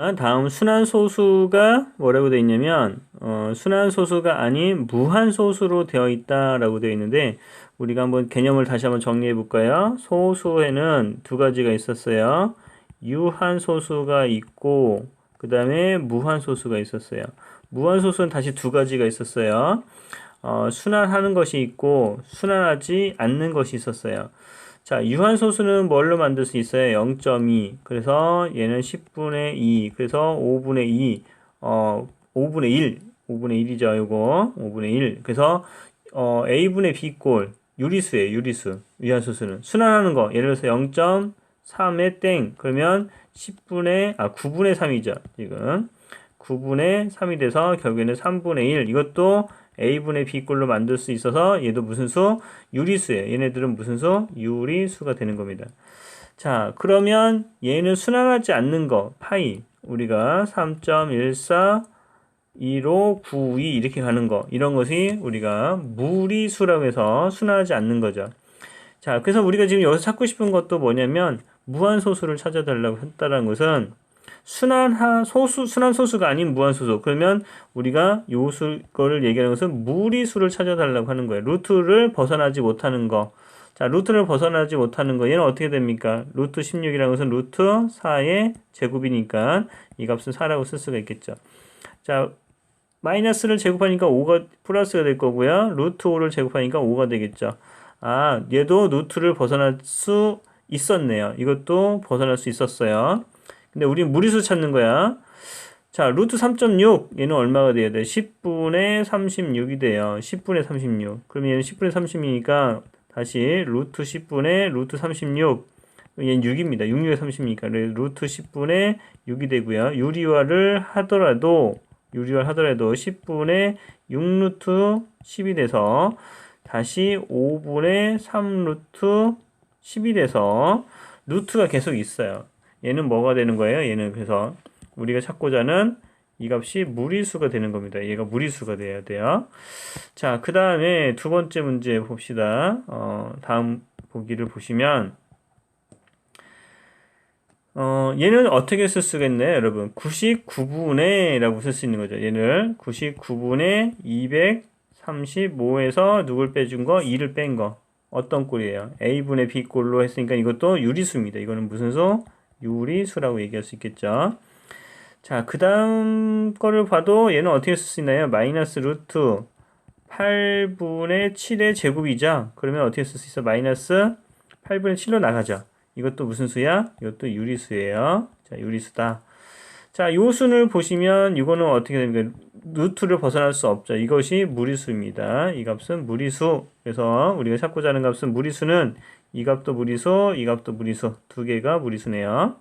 아, 다음 순환소수가 뭐라고 되어 있냐면 어, 순환소수가 아닌 무한소수로 되어 있다라고 되어 있는데 우리가 한번 개념을 다시 한번 정리해 볼까요? 소수에는 두 가지가 있었어요. 유한소수가 있고 그 다음에 무한소수가 있었어요. 무한소수는 다시 두 가지가 있었어요. 어, 순환하는 것이 있고 순환하지 않는 것이 있었어요. 자, 유한소수는 뭘로 만들 수 있어요? 0.2. 그래서 얘는 10분의 2. 그래서 5분의 2. 어, 5분의 1. 5분의 1이죠, 이거. 5분의 1. 그래서, 어, A분의 B꼴. 유리수예요, 유리수. 유한소수는. 순환하는 거. 예를 들어서 0.3의 땡. 그러면 10분의, 아, 9분의 3이죠, 지금. 9분의 3이 돼서 결국에는 3분의 1. 이것도 a분의 b꼴로 만들 수 있어서 얘도 무슨 수? 유리수예요. 얘네들은 무슨 수? 유리수가 되는 겁니다. 자, 그러면 얘는 순환하지 않는 거, 파이. 우리가 3.14 1592 이렇게 가는 거 이런 것이 우리가 무리수라고 해서 순환하지 않는 거죠. 자, 그래서 우리가 지금 여기서 찾고 싶은 것도 뭐냐면 무한소수를 찾아달라고 했다는 것은 순환하 소수 순환 소수가 아닌 무한 소수. 그러면 우리가 요수 거를 얘기하는 것은 무리수를 찾아달라고 하는 거예요. 루트를 벗어나지 못하는 거. 자, 루트를 벗어나지 못하는 거. 얘는 어떻게 됩니까? 루트 16이라는 것은 루트 4의 제곱이니까 이 값은 4라고 쓸 수가 있겠죠. 자, 마이너스를 제곱하니까 5가 플러스가 될 거고요. 루트 5를 제곱하니까 5가 되겠죠. 아, 얘도 루트를 벗어날 수 있었네요. 이것도 벗어날 수 있었어요. 근데 우리는 무리수 찾는 거야. 자, 루트 3.6. 얘는 얼마가 돼야 돼? 10분의 36이 돼요. 10분의 36. 그러면 얘는 10분의 30이니까 다시 루트 10분의 루트 36. 얘는 6입니다. 6, 6에 30이니까. 루트 10분의 6이 되고요. 유리화를 하더라도, 유리화를 하더라도 10분의 6루트 10이 돼서 다시 5분의 3루트 10이 돼서 루트가 계속 있어요. 얘는 뭐가 되는 거예요? 얘는 그래서 우리가 찾고자 하는 이 값이 무리수가 되는 겁니다. 얘가 무리수가 돼야 돼요. 자, 그 다음에 두 번째 문제 봅시다. 어, 다음 보기를 보시면, 어, 얘는 어떻게 쓸 수가 있나요, 여러분? 99분의 라고 쓸 수 있는 거죠. 얘를 99분의 235에서 누굴 빼준 거? 2를 뺀 거. 어떤 꼴이에요? A분의 B꼴로 했으니까 이것도 유리수입니다. 이거는 무슨 수? 유리수라고 얘기할 수 있겠죠. 자, 그 다음 거를 봐도 얘는 어떻게 쓸 수 있나요? 마이너스 루트 8분의 7의 제곱이죠. 그러면 어떻게 쓸 수 있어? 마이너스 8분의 7로 나가죠. 이것도 무슨 수야? 이것도 유리수예요. 자, 유리수다. 자, 요 수를 보시면 이거는 어떻게 됩니까? 루트를 벗어날 수 없죠. 이것이 무리수입니다. 이 값은 무리수. 그래서 우리가 찾고자 하는 값은 무리수는 이 값도 무리수, 이 값도 무리수. 두 개가 무리수네요.